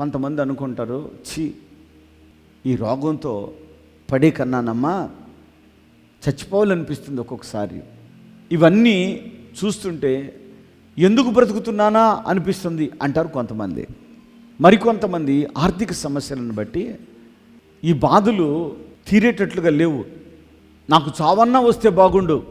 కొంతమంది అనుకుంటారు ఛీ ఈ రోగంతో పడే కన్నానమ్మా చచ్చిపోవాలనిపిస్తుంది ఒక్కొక్కసారి. ఇవన్నీ చూస్తుంటే ఎందుకు బ్రతుకుతున్నానా అనిపిస్తుంది అంటారు కొంతమంది. మరికొంతమంది ఆర్థిక సమస్యలను బట్టి ఈ బాధలు తీరేటట్లుగా లేవు. నాకు చావన్నా వస్తే బాగుండు.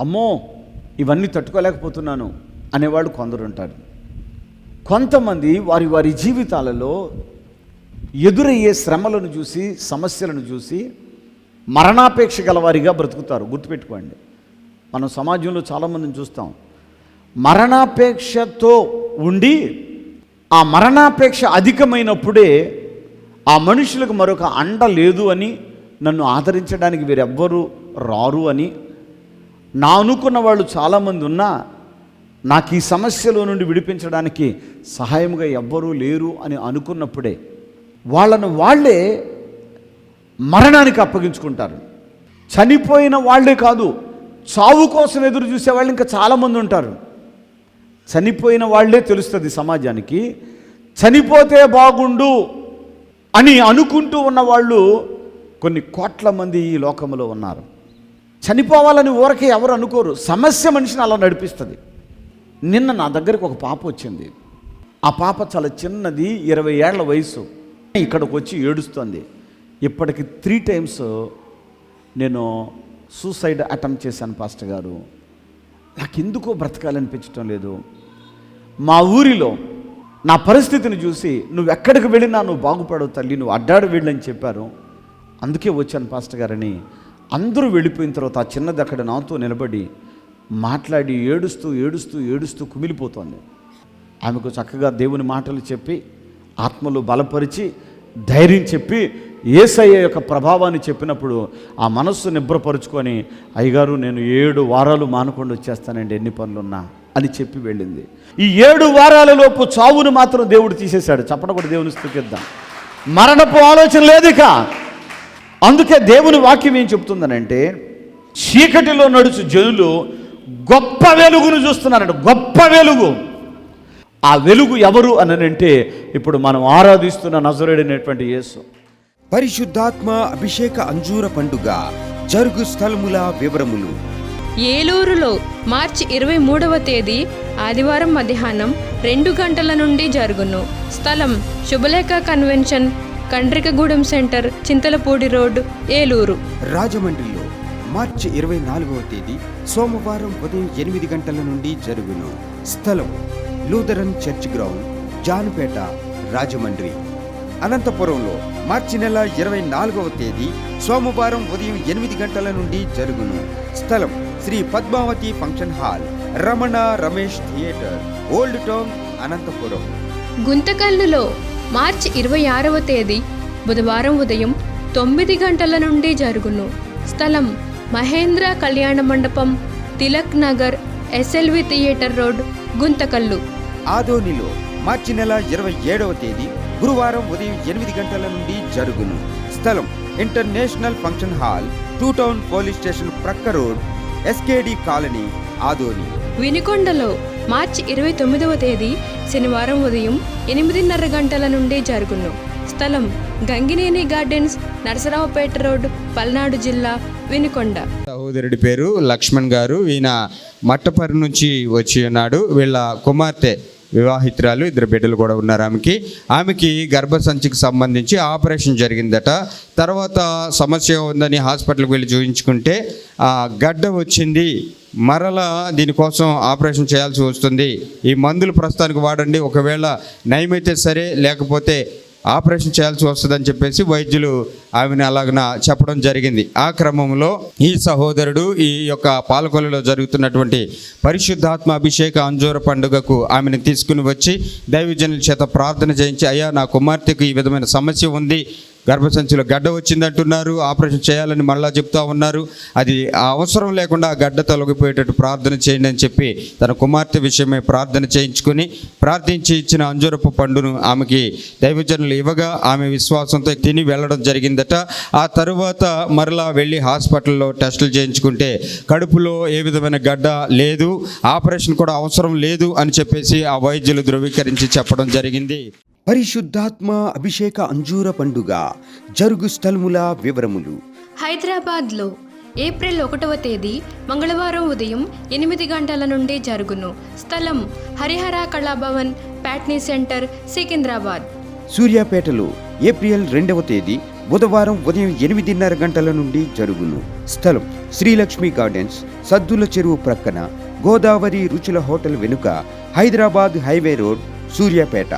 అమ్మో ఇవన్నీ తట్టుకోలేకపోతున్నాను. అనేవాళ్ళు కొందరు ఉంటారు కొంతమంది వారి వారి జీవితాలలో ఎదురయ్యే శ్రమలను చూసి సమస్యలను చూసి మరణాపేక్ష గలవారిగా బ్రతుకుతారు. గుర్తుపెట్టుకోండి. మనం సమాజంలో చాలామందిని చూస్తాం. మరణాపేక్షతో ఉండి ఆ మరణాపేక్ష అధికమైనప్పుడే ఆ మనుషులకు మరొక అండ లేదు అని నన్ను ఆదరించడానికి వీరెవ్వరూ రారు అని నా అనుకున్న వాళ్ళు చాలామంది ఉన్నా నాకు ఈ సమస్యలో నుండి విడిపించడానికి సహాయముగా ఎవ్వరూ లేరు అని అనుకున్నప్పుడే వాళ్ళను వాళ్ళే మరణానికి అప్పగించుకుంటారు. చనిపోయిన వాళ్ళే కాదు చావు కోసం ఎదురు చూసే వాళ్ళు ఇంకా చాలామంది ఉంటారు. చనిపోయిన వాళ్ళే తెలుస్తుంది సమాజానికి చనిపోతే బాగుండు అని అనుకుంటూ ఉన్న వాళ్ళు కొన్ని కోట్ల మంది ఈ లోకంలో ఉన్నారు. చనిపోవాలని ఊరకే ఎవరు అనుకోరు సమస్య మనిషిని అలా నడిపిస్తుంది. నిన్న నా దగ్గరకు ఒక పాప వచ్చింది. ఆ పాప చాలా చిన్నది ఇరవై ఏళ్ళ వయసు ఇక్కడికి వచ్చి ఏడుస్తుంది. ఇప్పటికి త్రీ టైమ్స్ నేను సూసైడ్ అటెంప్ట్ చేశాను పాస్టర్ గారు. నాకు ఎందుకో బ్రతకాలనిపించటం లేదు. మా ఊరిలో నా పరిస్థితిని చూసి నువ్వు ఎక్కడికి వెళ్ళినా నువ్వు బాగుపడవు తల్లి నువ్వు అడ్డాడు వెళ్ళని చెప్పారు. అందుకే వచ్చాను పాస్టర్ గారని. అందరూ వెళ్ళిపోయిన తర్వాత ఆ చిన్నది అక్కడ నాతో నిలబడి మాట్లాడి ఏడుస్తూ ఏడుస్తూ ఏడుస్తూ కుమిలిపోతోంది. ఆమెకు చక్కగా దేవుని మాటలు చెప్పి ఆత్మలు బలపరిచి ధైర్యం చెప్పి ఏసయ్య యొక్క ప్రభావాన్ని చెప్పినప్పుడు ఆ మనస్సు నిబ్రపరుచుకొని అయ్యగారు నేను ఏడు వారాలు మానకుండా వచ్చేస్తానండి ఎన్ని పనులున్నా అని చెప్పి వెళ్ళింది. ఈ ఏడు వారాలలోపు చావును మాత్రం దేవుడు తీసేశాడు. చప్పట కూడా దేవుని స్థుతిద్దాం. మరణపు ఆలోచన లేదు అందుకే దేవుని వాక్యం ఏం చెప్తుందనంటే చీకటిలో నడుచు జనులు గొప్ప వెలుగును చూస్తున్నారంట గొప్ప వెలుగు. ఆ వెలుగు ఎవరు అనంటే ఇప్పుడు మనం ఆరాధిస్తున్న నజరుడైనటువంటి యేసు. పరిశుద్ధాత్మ అభిషేక అంజూర పండుగ జరుగు స్థలముల వివరములు. ఏలూరులో మార్చి ఇరవై మూడవ తేదీ ఆదివారం మధ్యాహ్నం రెండు గంటల నుండి జరుగును. స్థలం Shubhalekha convention Kandrikagudem centre Chintalapudi road Eluru. రాజమండ్రిలో మార్చి ఇరవై నాలుగవ తేదీ సోమవారం ఉదయం ఎనిమిది గంటల నుండి జరుగును. స్థలం Lutheran church ground Janupeta Rajahmundry. అనంతపురంలో మార్చి నెల ఇరవై నాలుగవ తేదీ సోమవారం ఉదయం ఎనిమిది గంటల నుండి జరుగును. స్థలం Shri Padmavathi function hall Ramana Ramesh theatre old town Anantapuram. గుంతకల్లులో మార్చి ఇరవై ఆరవ తేదీ బుధవారం ఉదయం తొమ్మిది గంటల నుండి జరుగును. స్థలం Mahendra Kalyana Mandapam Tilak Nagar SLV theatre road Guntakal. ఆదోనిలో మార్చి నెల ఇరవై ఏడవ తేదీ గురువారం ఉదయం ఎనిమిది గంటల నుండి జరుగును. స్థలం international function hall two town police station ప్రక్క రోడ్ ఎస్కేడి కాలనీ ఆదోని. వినుకొండలో మార్చి ఇరవై తొమ్మిదవ తేదీ శనివారం ఉదయం ఎనిమిదిన్నర గంటల నుండి జరుగును. స్థలం గంగినేని గార్డెన్స్ నరసరావుపేట రోడ్ పల్నాడు జిల్లా వినుకొండ. సహోదరుడి పేరు లక్ష్మణ్ గారు. ఈయన మట్టపరి నుంచి వచ్చి ఉన్నాడు. వీళ్ళ కుమార్తె వివాహితురాలు ఇద్దరు బిడ్డలు కూడా ఉన్నారు ఆమెకి. ఆమెకి గర్భసంచికి సంబంధించి ఆపరేషన్ జరిగిందట. తర్వాత సమస్య ఉందని హాస్పిటల్కి వెళ్ళి చూపించుకుంటే ఆ గడ్డ వచ్చింది. మరలా దీనికోసం ఆపరేషన్ చేయాల్సి వస్తుంది. ఈ మందులు ప్రస్తుతానికి వాడండి. ఒకవేళ నయమైతే సరే లేకపోతే ఆపరేషన్ చేయాల్సి వస్తుందని చెప్పేసి వైద్యులు ఆమెను అలాగన చెప్పడం జరిగింది. ఆ క్రమంలో ఈ సహోదరుడు ఈ యొక్క పాలకొల్లులో జరుగుతున్నటువంటి పరిశుద్ధాత్మ అభిషేక అంజూర పండుగకు ఆమెను తీసుకుని వచ్చి దైవజనుల చేత ప్రార్థన చేయించి అయ్యా నా కుమార్తెకు ఈ విధమైన సమస్య ఉంది. గర్భసంచిలో గడ్డ వచ్చిందంటున్నారు. ఆపరేషన్ చేయాలని మళ్ళా చెప్తా ఉన్నారు. అది ఆ అవసరం లేకుండా ఆ గడ్డ తొలగిపోయేటట్టు ప్రార్థన చేయండి అని చెప్పి తన కుమార్తె విషయమై ప్రార్థన చేయించుకుని ప్రార్థించి ఇచ్చిన అంజూరపు పండును ఆమెకి దైవజనులు ఇవ్వగా ఆమె విశ్వాసంతో తిని వెళ్ళడం జరిగిందట. ఆ తరువాత మరలా వెళ్ళి హాస్పిటల్లో టెస్టులు చేయించుకుంటే కడుపులో ఏ విధమైన గడ్డ లేదు ఆపరేషన్ కూడా అవసరం లేదు అని చెప్పేసి ఆ వైద్యులు ధృవీకరించి చెప్పడం జరిగింది. పరిశుద్ధాత్మ అభిషేక అంజూర పండుగ జరుగు స్థలముల వివరములు. హైదరాబాద్లో ఏప్రిల్ ఒకటవ తేదీ మంగళవారం ఉదయం ఎనిమిది గంటల నుండి జరుగును. స్థలం హరిహర కళాభవన్ ప్యాట్నీ సెంటర్ సికింద్రాబాద్. సూర్యాపేటలో ఏప్రిల్ రెండవ తేదీ బుధవారం ఉదయం ఎనిమిదిన్నర గంటల నుండి జరుగును. స్థలం శ్రీలక్ష్మి గార్డెన్స్ సద్దుల చెరువు ప్రక్కన గోదావరి రుచుల హోటల్ వెనుక హైదరాబాద్ హైవే రోడ్ సూర్యాపేట.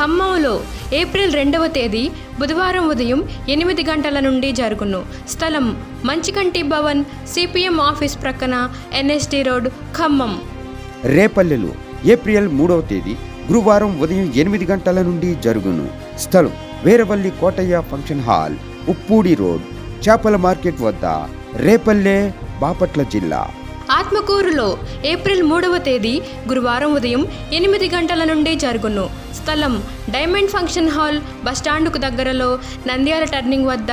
ఖమ్మంలో ఏప్రిల్ రెండవ తేదీ బుధవారం ఉదయం ఎనిమిది గంటల నుండి జరుగును. స్థలం మంచికంటి భవన్ సిపిఎం ఆఫీస్ ప్రక్కన ఎన్ఎస్టి రోడ్ ఖమ్మం. రేపల్లెలో ఏప్రిల్ మూడవ తేదీ గురువారం ఉదయం ఎనిమిది గంటల నుండి జరుగును. స్థలం Veeravalli Kotaiah function hall Uppudi road చేపల మార్కెట్ వద్ద రేపల్లె బాపట్ల జిల్లా. ఆత్మకూరులో ఏప్రిల్ మూడవ తేదీ గురువారం ఉదయం ఎనిమిది గంటల నుండి జరుగును. స్థలం డైమండ్ ఫంక్షన్ హాల్ బస్టాండుకు దగ్గరలో నంద్యాల టర్నింగ్ వద్ద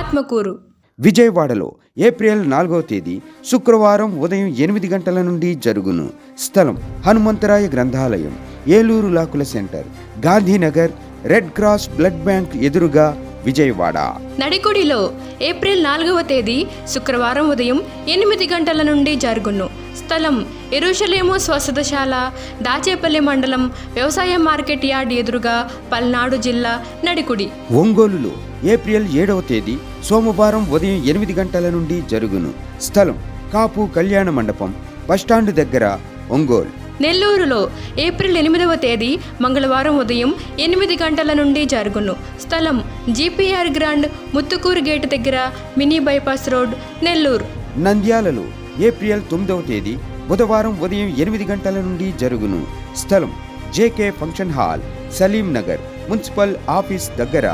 ఆత్మకూరు. విజయవాడలో ఏప్రిల్ నాలుగవ తేదీ శుక్రవారం ఉదయం ఎనిమిది గంటల నుండి జరుగును. స్థలం హనుమంతరాయ గ్రంథాలయం Eluru లాకుల centre Gandhinagar red cross blood bank ఎదురుగా విజయవాడ. నడికుడిలో ఏప్రిల్ నాలుగవ తేదీ శుక్రవారం ఉదయం ఎనిమిది గంటల నుండి జరుగును. స్థలం ఎరుషలేము స్వస్థతశాల దాచేపల్లి మండలం వ్యవసాయ మార్కెట్ యార్డ్ ఎదురుగా పల్నాడు జిల్లా నడికుడి. ఒంగోలులో ఏప్రిల్ ఏడవ తేదీ సోమవారం ఉదయం ఎనిమిది గంటల నుండి జరుగును. స్థలం కాపు కళ్యాణ మండపం బస్టాండ్ దగ్గర ఒంగోలు. నెల్లూరులో ఏప్రిల్ ఎనిమిదవ తేదీ మంగళవారం ఉదయం ఎనిమిది గంటల నుండి జరుగును. స్థలం జీపీఆర్ గ్రాండ్ ముత్తుకూరు గేటు దగ్గర మినీ బైపాస్ రోడ్ నెల్లూరు. నంద్యాలలో ఏప్రిల్ తొమ్మిదవ తేదీ బుధవారం ఉదయం ఎనిమిది గంటల నుండి జరుగును. స్థలం JK function hall Saleem Nagar municipal office దగ్గర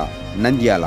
Nandyal.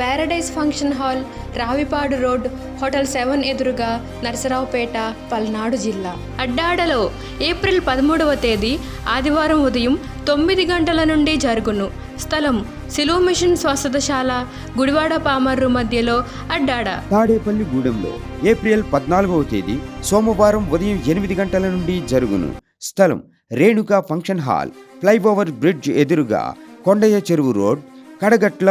paradise function hall Ravipadu road hotel seven ఎదురుగా నరసరావుపేట పల్నాడు జిల్లా. అడ్డాడలో ఏప్రిల్ పదమూడవ తేదీ ఆదివారం ఉదయం తొమ్మిది గంటల నుండి జరుగును. స్థలం సిలువ మిషన్ స్వస్థతశాల గుడివాడ పామర్రు మధ్యలో అడ్డాడ. తాడేపల్లి గూడెంలో ఏప్రిల్ పద్నాలుగవ తేదీ సోమవారం ఉదయం ఎనిమిది గంటల నుండి జరుగును. స్థలం Renuka function hall flyover bridge ఎదురుగా కొండయ్య చెరువు రోడ్ కడగట్ల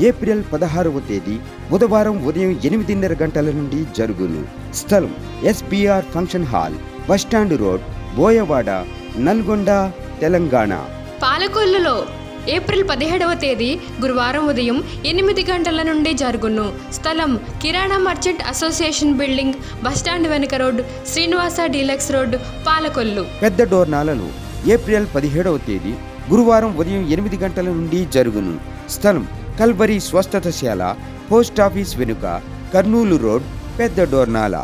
ఏప్రిల్ పదహారవ తేదీ బుధవారం ఉదయం ఎనిమిదిన్నర గంటల నుండి జరుగును. స్థలం SBR function hall bus stand road Boyawada Nalgonda Telangana. పాలకొల్లులో April పదిహేడవ తేదీ గురువారం ఉదయం ఎనిమిది గంటల నుండి జరుగును. స్థలం kirana merchant association building bus stand వెనుక road Srinivasa deluxe road Palakollu. పెద్ద డోర్నాలలో ఏప్రిల్ పదిహేడవ తేదీ గురువారం ఉదయం ఎనిమిది గంటల నుండి జరుగును. స్థలం కల్వరి స్వస్థతశాల పోస్ట్ ఆఫీస్ వెనుక కర్నూలు రోడ్ పెద్ద డోర్నాల.